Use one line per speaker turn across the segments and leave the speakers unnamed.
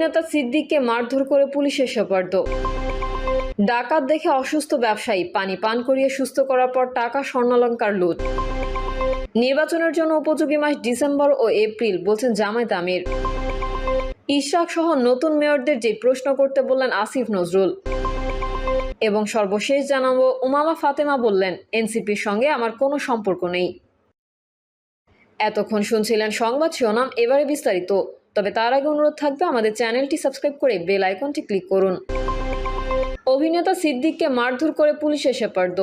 অভিনেতা সিদ্দিককে মারধর করে পুলিশের সোপর্দ। ডাকাত দেখে অসুস্থ ব্যবসায়ী, পানি পান করিয়ে সুস্থ করার পর টাকা স্বর্ণালঙ্কার লুট। নির্বাচনের জন্য উপযোগী মাস ডিসেম্বর ও এপ্রিল, বলছেন জামায়াত আমির। ইশরাক সহ নতুন মেয়রদের যে প্রশ্ন করতে বললেন আসিফ নজরুল। এবং সর্বশেষ জানাব, উমামা ফাতেমা বললেন, এনসিপির সঙ্গে আমার কোনো সম্পর্ক নেই। এতক্ষণ শুনছিলেন সংবাদ শিরোনাম, এবারে বিস্তারিত। তবে তার আগে অনুরোধ থাকবে আমাদের চ্যানেলটি সাবস্ক্রাইব করে বেল আইকনটি ক্লিক করুন। অভিনেতা সিদ্দিককে মারধর করে পুলিশ এসে পারদ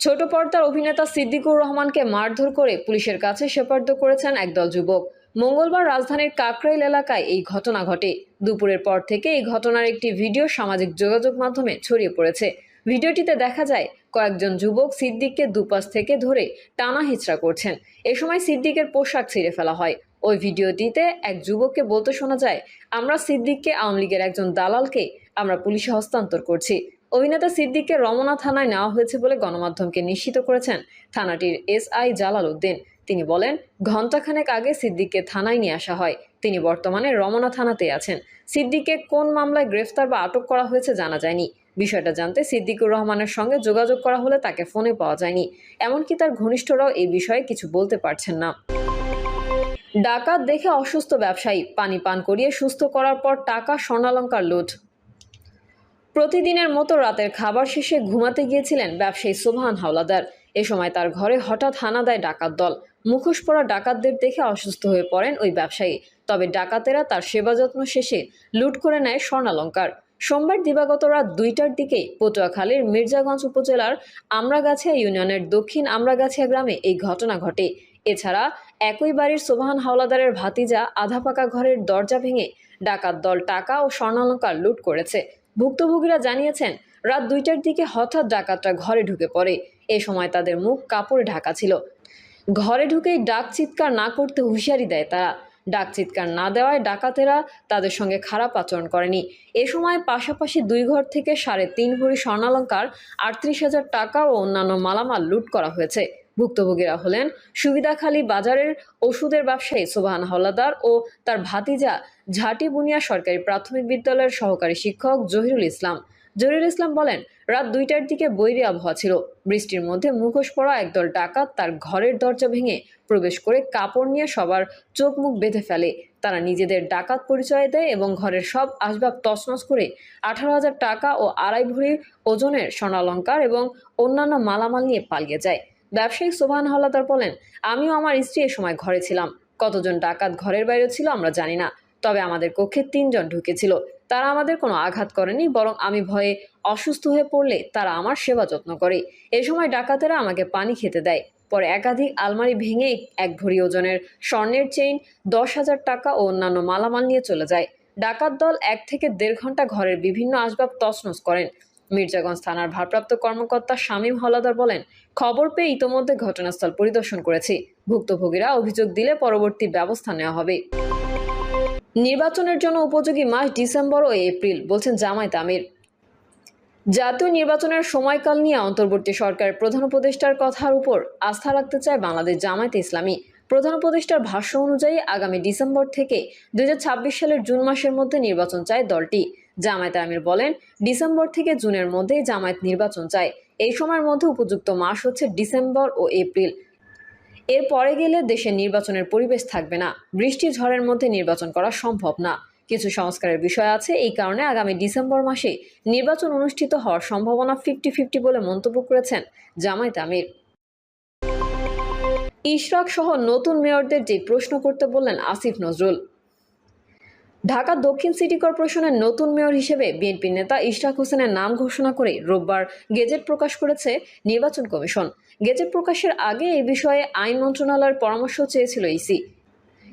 ছোট পর্দার অভিনেতা সিদ্দিকুর রহমানকে মারধর করে পুলিশের কাছে সেপার্দ করেছেন একদল যুবক। মঙ্গলবার রাজধানীর কাকরাইল এলাকায় এই ঘটনা ঘটে। দুপুরের পর থেকে এই ঘটনার একটি ভিডিও সামাজিক যোগাযোগ মাধ্যমে ছড়িয়ে পড়েছে। ভিডিওটিতে দেখা যায়, কয়েকজন যুবক সিদ্দিককে দুপাশ থেকে ধরে টানা হিচড়া করছেন। এ সময় সিদ্দিকের পোশাক ছিঁড়ে ফেলা হয়। ওই ভিডিওটিতে এক যুবককে বলতে শোনা যায়, আমরা সিদ্দিককে আওয়ামী লীগের একজন দালালকে আমরা পুলিশে হস্তান্তর করছি। অভিনেতা সিদ্দিককে রমনা থানায় নেওয়া হয়েছে বলে গণমাধ্যমকে নিশ্চিত করেছেন থানাটির এসআই জালাল উদ্দিন। তিনি বলেন, ঘণ্টাখানেক আগে সিদ্দিককে থানায় নিয়ে আসা হয়। তিনি বর্তমানে রমনা থানাতে আছেন। সিদ্দিককে কোন মামলায় গ্রেফতার বা আটক করা হয়েছে জানা যায়নি। বিষয়টা জানতে সিদ্দিকুর রহমানের সঙ্গে যোগাযোগ করা হলে তাকে ফোনে পাওয়া যায়নি। এমনকি তার ঘনিষ্ঠরাও এই বিষয়ে কিছু বলতে পারছেন না। ডাকাত দেখে অসুস্থ ব্যবসায়ী পানি পান করিয়ে সুস্থ করার পর টাকা স্বর্ণালঙ্কার লুট। প্রতিদিনের মতো রাতের খাবার শেষে ঘুমাতে গিয়েছিলেন ব্যবসায়ী সোভান হাওলাদার। এ সময় তার ঘরে হঠাৎ হানা দেয় ডাকাত দল। মুখোশ পরা ডাকাতদের দেখে অসুস্থ হয়ে পড়েন ওই ব্যবসায়ী। তবে ডাকাতেরা তার সেবা যত্ন শেষে লুট করে নেয় স্বর্ণালঙ্কার। সোমবার দিবাগত রাত দুইটার দিকে পটুয়াখালীর মির্জাগঞ্জ উপজেলার আমরাগাছিয়া ইউনিয়নের দক্ষিণ আমরাগাছিয়া গ্রামে এই ঘটনা ঘটে। এছাড়া একই বাড়ির সোবাহান হাওলাদারের ভাতিজা আধা পাকা ঘরের দরজা ভেঙে ডাকাত দল টাকা ও স্বর্ণালঙ্কার লুট করেছে। ভুক্তভোগীরা জানিয়েছেন, রাত দুইটার দিকে হঠাৎ ডাকাতরা ঘরে ঢুকে পড়ে। এ সময় তাদের মুখ কাপড়ে ঢাকা ছিল। ঘরে ঢুকেই ডাক চিৎকার না করতে হুঁশিয়ারি দেয় তারা। ডাক চিৎকার না দেওয়ায় ডাকাতেরা তাদের সঙ্গে খারাপ আচরণ করেনি। এ সময় পাশাপাশি দুই ঘর থেকে সাড়ে তিন ভরি স্বর্ণালঙ্কার, আটত্রিশ হাজার টাকা ও অন্যান্য মালামাল লুট করা হয়েছে। ভুক্তভোগীরা হলেন সুবিধাখালী বাজারের ওষুধের ব্যবসায়ী সোবাহান হলাদার ও তার ভাতিজা ঝাঁটি বুনিয়া সরকারি প্রাথমিক বিদ্যালয়ের সহকারী শিক্ষক জহিরুল ইসলাম। জহিরুল ইসলাম বলেন, রাত দুইটার দিকে বৈরী আবহাওয়া ছিল। বৃষ্টির মধ্যে মুখোশ পড়া একদল ডাকাত তার ঘরের দরজা ভেঙে প্রবেশ করে কাপড় নিয়ে সবার চোখ মুখ বেঁধে ফেলে। তারা নিজেদের ডাকাত পরিচয় দেয় এবং ঘরের সব আসবাব তছনছ করে আঠারো হাজার টাকা ও আড়াই ভরি ওজনের স্বর্ণালঙ্কার এবং অন্যান্য মালামাল নিয়ে পালিয়ে যায়। ব্যবসায়িক সোভান হলাদার বলেন, আমিও আমার স্ত্রী এ সময় ঘরে ছিলাম। কতজন ডাকাত ঘরের বাইরে ছিল আমরা জানি না। তবে আমাদের কক্ষে তিনজন ঢুকেছিল। তারা আমাদের কোনো আঘাত করেনি, বরং আমি ভয়ে অসুস্থ হয়ে পড়লে তারা আমার সেবা যত্ন করে। এ সময় ডাকাতেরা আমাকে পানি খেতে দেয়। পরে একাধিক আলমারি ভেঙে এক ভরি ওজনের স্বর্ণের চেইন, দশ হাজার টাকা ও অন্যান্য মালামাল নিয়ে চলে যায়। ডাকাত দল এক থেকে দেড় ঘণ্টা ঘরের বিভিন্ন আসবাব তছনছ করেন। মির্জাগঞ্জ থানার ভারপ্রাপ্ত কর্মকর্তা শামীম হলাদার বলেন, খবর পেয়ে ইতোমধ্যে ঘটনাস্থল পরিদর্শন করেছি। ভুক্তভোগীরা অভিযোগ দিলে পরবর্তী ব্যবস্থা নেওয়া হবে। নির্বাচনের জন্য উপযোগী মাস ডিসেম্বর ও এপ্রিল, বলছেন জামায়াত আমির। জাতীয় নির্বাচনের সময়কাল নিয়ে অন্তর্বর্তী সরকারের প্রধান উপদেষ্টার কথার উপর আস্থা রাখতে চায় বাংলাদেশ জামায়াতে ইসলামী। প্রধান উপদেষ্টার ভাষ্য অনুযায়ী আগামী ডিসেম্বর থেকে দুই হাজার ছাব্বিশ সালের জুন মাসের মধ্যে নির্বাচন চায় দলটি। জামায়াত আমির বলেন, ডিসেম্বর থেকে জুনের মধ্যেই জামায়াত নির্বাচন চায়। এই সময়ের মধ্যে উপযুক্ত মাস হচ্ছে ডিসেম্বর ও এপ্রিল। এর পরে গেলে দেশের নির্বাচনের পরিবেশ থাকবে না। বৃষ্টি ঝড়ের মধ্যে নির্বাচন করা সম্ভব না। কিছু সংস্কারের বিষয় আছে, এই কারণে আগামী ডিসেম্বর মাসে নির্বাচন অনুষ্ঠিত হওয়ার সম্ভাবনা ফিফটি ফিফটি বলে মন্তব্য করেছেন জামায়াত আমির। ইশরাক সহ নতুন মেয়রদের যে প্রশ্ন করতে বললেন আসিফ নজরুল। ঢাকা দক্ষিণ সিটি কর্পোরেশনের নতুন মেয়র হিসেবে বিএনপি নেতা ইশরাক হোসেনের নাম ঘোষণা করে রোববার গেজেট প্রকাশ করেছে নির্বাচন কমিশন। গেজেট প্রকাশের আগে এ বিষয়ে আইন মন্ত্রণালয়ের পরামর্শ চেয়েছিল ইসি।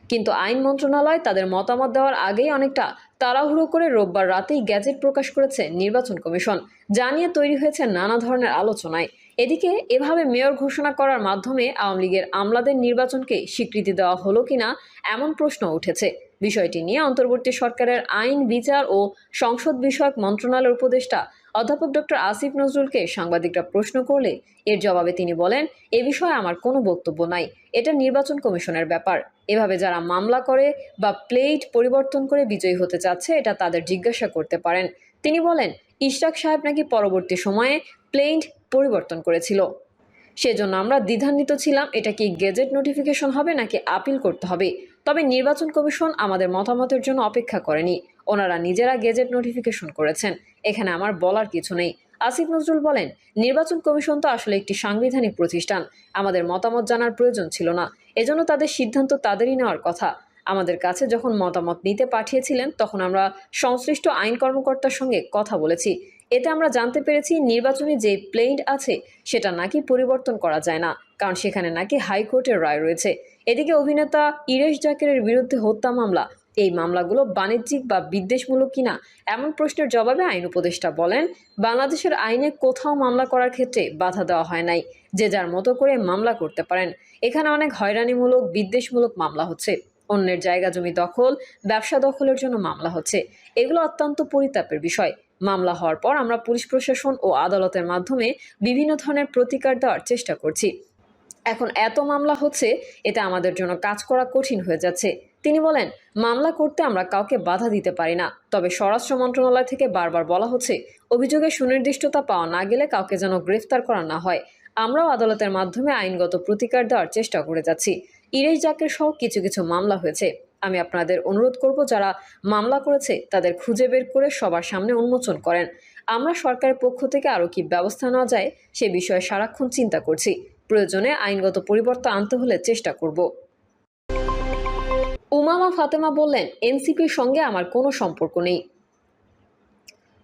কিন্তু আইন মন্ত্রণালয় তাদের মতামত দেওয়ার আগেই অনেকটা তাড়াহুড়ো করে রোববার রাতেই গ্যাজেট প্রকাশ করেছে নির্বাচন কমিশন, যা নিয়ে তৈরি হয়েছে নানা ধরনের আলোচনায়। এদিকে এভাবে মেয়র ঘোষণা করার মাধ্যমে আওয়ামী লীগের আমলাদের নির্বাচনকে স্বীকৃতি দেওয়া হলো কিনা এমন প্রশ্ন উঠেছে। বিষয়টি নিয়ে অন্তর্বর্তী সরকারের আইন, বিচার ও সংসদ বিষয়ক মন্ত্রণালয়ের উপদেষ্টা অধ্যাপক ডক্টর আসিফ নজরুলকে সাংবাদিকরা প্রশ্ন করলে এর জবাবে তিনি বলেন, এ বিষয়ে আমার কোনো বক্তব্য নাই। এটা নির্বাচন কমিশনের ব্যাপার। এভাবে যারা মামলা করে বা প্লেট পরিবর্তন করে বিজয়ী হতে চাচ্ছে, এটা তাদের জিজ্ঞাসা করতে পারেন। তিনি বলেন, ইশরাক সাহেব নাকি পরবর্তী সময়ে প্লেন্ট পরিবর্তন করেছিল। সেজন্য আমরা দ্বিধান্বিত ছিলাম, এটা কি গেজেট নোটিফিকেশন হবে নাকি আপিল করতে হবে। তবে নির্বাচন কমিশন আমাদের মতামতের জন্য অপেক্ষা করেনি। ওনারা নিজেরা গেজেট নোটিফিকেশন করেছেন। এখানে আমার বলার কিছু নেই। আসিফ নজরুল বলেন, নির্বাচন কমিশন তো আসলে একটি সাংবিধানিক প্রতিষ্ঠান। আমাদের মতামত জানার প্রয়োজন ছিল না। এজন্য তাদের সিদ্ধান্ত তাদেরই নেওয়ার কথা। আমাদের কাছে যখন মতামত নিতে পাঠিয়েছিলেন, তখন আমরা সংশ্লিষ্ট আইন কর্মকর্তার সঙ্গে কথা বলেছি। এতে আমরা জানতে পেরেছি, নির্বাচনে যে প্লেন্ট আছে, সেটা নাকি পরিবর্তন করা যায় না, কারণ সেখানে নাকি হাইকোর্টের রায় রয়েছে। এদিকে অভিনেতা ইরেশ জাকেরের বিরুদ্ধে হত্যা মামলা এই মামলাগুলো বাণিজ্যিক বা বিদ্বেষমূলক কিনা এমন প্রশ্নের জবাবে আইন উপদেষ্টা বলেন, বাংলাদেশের আইনে কোথাও মামলা করার ক্ষেত্রে বাধা দেওয়া হয় নাই। যে যার মতো করে মামলা করতে পারেন। এখানে অনেক হয়রানিমূলক, বিদ্বেষমূলক মামলা হচ্ছে। অন্যের জায়গা জমি দখল, ব্যবসা দখলের জন্য মামলা হচ্ছে। এগুলো অত্যন্ত পরিতাপের বিষয়। মামলা হওয়ার পর আমরা পুলিশ প্রশাসন ও আদালতের মাধ্যমে বিভিন্ন ধরনের প্রতিকার দেওয়ার চেষ্টা করছি। এখন এত মামলা হচ্ছে, এটা আমাদের জন্য কাজ করা কঠিন হয়ে যাচ্ছে। তিনি বলেন, মামলা করতে আমরা কাউকে বাধা দিতে পারি না। তবে স্বরাষ্ট্র মন্ত্রণালয় থেকে বারবার বলা হচ্ছে, অভিযোগে সুনির্দিষ্টতা পাওয়া না গেলে কাউকে যেন গ্রেফতার করা না হয়। আমরাও আদালতের মাধ্যমে আইনগত প্রতিকার দেওয়ার চেষ্টা করে যাচ্ছি। ইরেশ জাকের সহ কিছু কিছু মামলা হয়েছে। আমি আপনাদের অনুরোধ করব, যারা মামলা করেছে, তাদের খুঁজে বের করে সবার সামনে উন্মোচন করেন। আমরা সরকারের পক্ষ থেকে আরও কি ব্যবস্থা নেওয়া যায়, সে বিষয়ে সারাক্ষণ চিন্তা করছি। প্রয়োজনে আইনগত পরিবর্তন আনতে হলে চেষ্টা করব। উমামা ফাতেমা বললেন, এনসিপির সঙ্গে আমার কোনো সম্পর্ক নেই।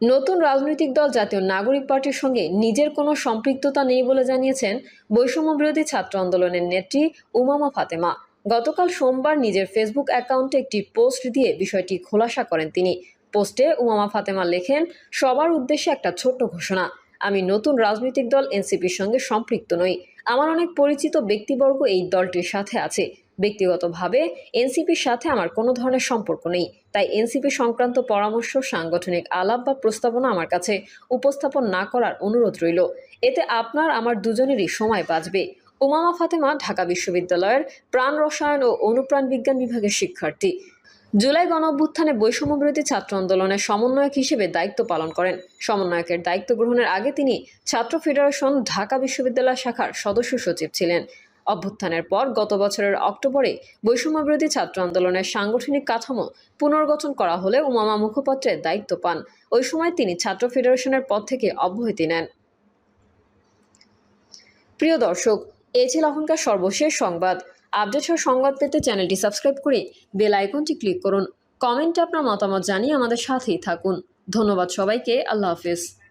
নতুন রাজনৈতিক দল জাতীয় নাগরিক পার্টির সঙ্গে নিজের কোনো সম্পৃক্ততা নেই বলে জানিয়েছেন বৈষম্য বিরোধী ছাত্র আন্দোলনের নেত্রী উমামা ফাতেমা। গতকাল সোমবার নিজের ফেসবুক অ্যাকাউন্টে একটি পোস্ট দিয়ে বিষয়টি খোলাসা করেন তিনি। পোস্টে উমামা ফাতেমা লেখেন, সবার উদ্দেশ্যে একটা ছোট্ট ঘোষণা, আমি নতুন রাজনৈতিক দল এনসিপির সঙ্গে সম্পৃক্ত নই। আমার অনেক পরিচিত ব্যক্তিবর্গ এই দলটির সাথে আছে। ব্যক্তিগতভাবে এনসিপির সাথে আমার কোনো ধরনের সম্পর্ক নেই। তাই এনসিপি সংক্রান্ত পরামর্শ, সাংগঠনিক আলাপ বা প্রস্তাবনা আমার কাছে উপস্থাপন না করার অনুরোধ রইল। এতে আপনার, আমার দুজনেরই সময় বাঁচবে। উমামা ফাতেমা, ঢাকা বিশ্ববিদ্যালয়ের প্রাণ রসায়ন ও অনুপ্রাণ বিজ্ঞান বিভাগের শিক্ষার্থী। জুলাই গণঅভ্যুত্থানে বৈষম্য বিরোধী ছাত্র আন্দোলনের সমন্বয়ক হিসেবে দায়িত্ব পালন করেন। সমন্বয়কের দায়িত্ব গ্রহণের আগে তিনি ছাত্র ফেডারেশন, ঢাকা বিশ্ববিদ্যালয় শাখার সদস্য সচিব ছিলেন। অভ্যুত্থানের পর গত বছরের অক্টোবরে বৈষম্য বিরোধী ছাত্র আন্দোলনের সাংগঠনিক কাঠামো পুনর্গঠন করা হলে উমামা মুখপাত্রের দায়িত্ব পান। ওই সময় তিনি ছাত্র ফেডারেশনের পদ থেকে অব্যাহতি নেন। প্রিয় দর্শক এ ছিল এখনকার সর্বশেষ সংবাদ। আপডেট হওয়া সংবাদ পেতে চ্যানেলটি সাবস্ক্রাইব করে বেল আইকনটি ক্লিক করুন। কমেন্টে আপনার মতামত জানিয়ে আমাদের সাথেই থাকুন। ধন্যবাদ সবাইকে। আল্লাহ হাফিজ।